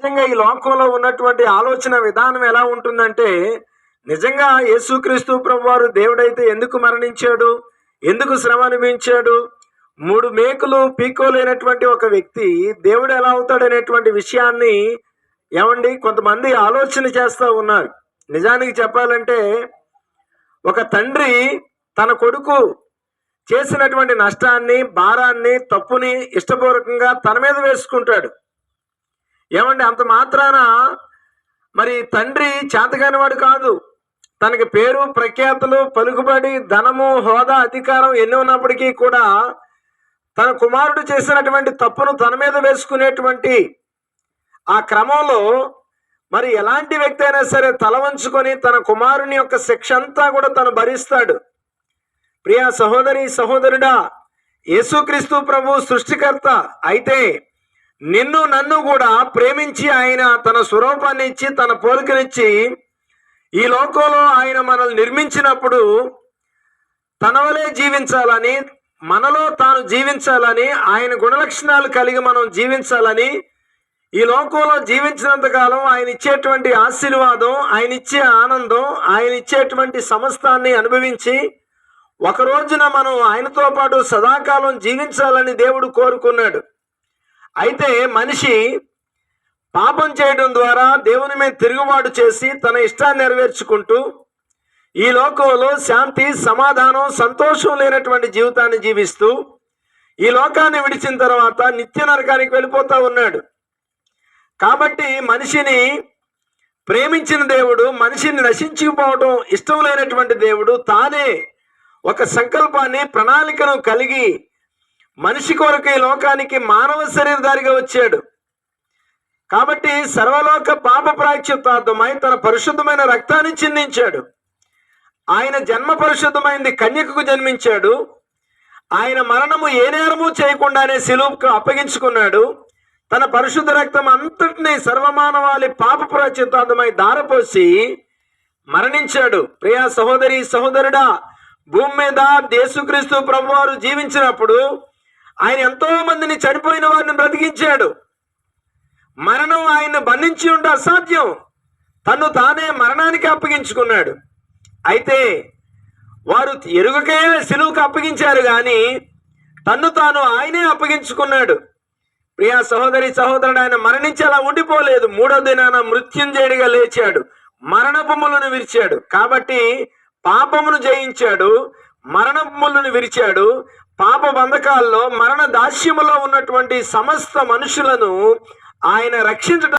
నిజంగా ఈ లోకంలో ఉన్నటువంటి ఆలోచన విధానం ఎలా ఉంటుందంటే నిజంగా యేసుక్రీస్తు ప్రభువారు దేవుడైతే ఎందుకు మరణించాడు? ఎందుకు శ్రమ అనిపించాడు? మూడు మేకులు పీకోలేనటువంటి ఒక వ్యక్తి దేవుడు ఎలా అవుతాడనేటువంటి విషయాన్ని ఏమండి కొంతమంది ఆలోచన చేస్తూ ఉన్నారు. నిజానికి చెప్పాలంటే ఒక తండ్రి తన కొడుకు చేసినటువంటి నష్టాన్ని భారాన్ని తప్పుని ఇష్టపూర్వకంగా తన మీద వేసుకుంటాడు. ఏమండి అంత మాత్రాన మరి తండ్రి చేతకానివాడు కాదు. తనకి పేరు ప్రఖ్యాతులు పలుకుబడి ధనము హోదా అధికారం ఎన్ని ఉన్నప్పటికీ కూడా తన కుమారుడు చేసినటువంటి తప్పును తన మీద వేసుకునేటువంటి ఆ క్రమంలో మరి ఎలాంటి వ్యక్తి అయినా సరే తల వంచుకొని తన కుమారుని యొక్క శిక్ష అంతా కూడా తను భరిస్తాడు. ప్రియా సహోదరి సహోదరుడా యేసుక్రీస్తు ప్రభు సృష్టికర్త అయితే నిన్ను నన్ను కూడా ప్రేమించి ఆయన తన స్వరూపాన్ని ఇచ్చి తన పోలికనిచ్చి ఈ లోకంలో ఆయన మనల్ని నిర్మించినప్పుడు తన వలే జీవించాలని మనలో తాను జీవించాలని ఆయన గుణలక్షణాలు కలిగి మనం జీవించాలని ఈ లోకంలో జీవించినంత కాలం ఆయన ఇచ్చేటువంటి ఆశీర్వాదం ఆయన ఇచ్చే ఆనందం ఆయన ఇచ్చేటువంటి సమస్తాన్ని అనుభవించి ఒక రోజున మనం ఆయనతో పాటు సదాకాలం జీవించాలని దేవుడు కోరుకున్నాడు. అయితే మనిషి పాపం చేయడం ద్వారా దేవుని మీద తిరుగుబాటు చేసి తన ఇష్టాన్ని నెరవేర్చుకుంటూ ఈ లోకంలో శాంతి సమాధానం సంతోషం లేనటువంటి జీవితాన్ని జీవిస్తూ ఈ లోకాన్ని విడిచిన తర్వాత నిత్య నరకానికి వెళ్ళిపోతూ ఉన్నాడు. కాబట్టి మనిషిని ప్రేమించిన దేవుడు మనిషిని నశించుకుపోవడం ఇష్టం లేనటువంటి దేవుడు తానే ఒక సంకల్పాన్ని ప్రణాళికను కలిగి మనిషి కొరకు ఈ లోకానికి మానవ శరీరధారిగా వచ్చాడు. కాబట్టి సర్వలోక పాప ప్రాయశ్చిత్తార్థమై తన పరిశుద్ధమైన రక్తాన్ని చిందించాడు. ఆయన జన్మ పరిశుద్ధమైంది కన్యకకు జన్మించాడు. ఆయన మరణము ఏ నేరము చేయకుండానే శిలువుకు అప్పగించుకున్నాడు. తన పరిశుద్ధ రక్తం అంతటినీ సర్వమానవాళి పాప ప్రాచితార్థమై దారపోసి మరణించాడు. ప్రియా సహోదరి సహోదరుడా భూమి మీద దేశుక్రీస్తు ప్రభువారు జీవించినప్పుడు ఆయన ఎంతో మందిని చనిపోయిన వారిని బ్రతికించాడు. మరణం ఆయన బంధించి ఉంటే అసాధ్యం. తను తానే మరణానికి అప్పగించుకున్నాడు. అయితే వారు ఎరుగకే సిలువుకు అప్పగించారు కానీ తన్ను తాను ఆయనే అప్పగించుకున్నాడు. ప్రియా సహోదరి సహోదరుడు ఆయన మరణించి అలా ఉండిపోలేదు. మూడో దినాన మృత్యుంజయుడిగా లేచాడు. మరణపములను విరిచాడు. కాబట్టి పాపమును జయించాడు. మరణములను విరిచాడు. పాప బంధకాల్లో మరణ దాస్యములో ఉన్నటువంటి సమస్త మనుషులను ఆయన రక్షించడం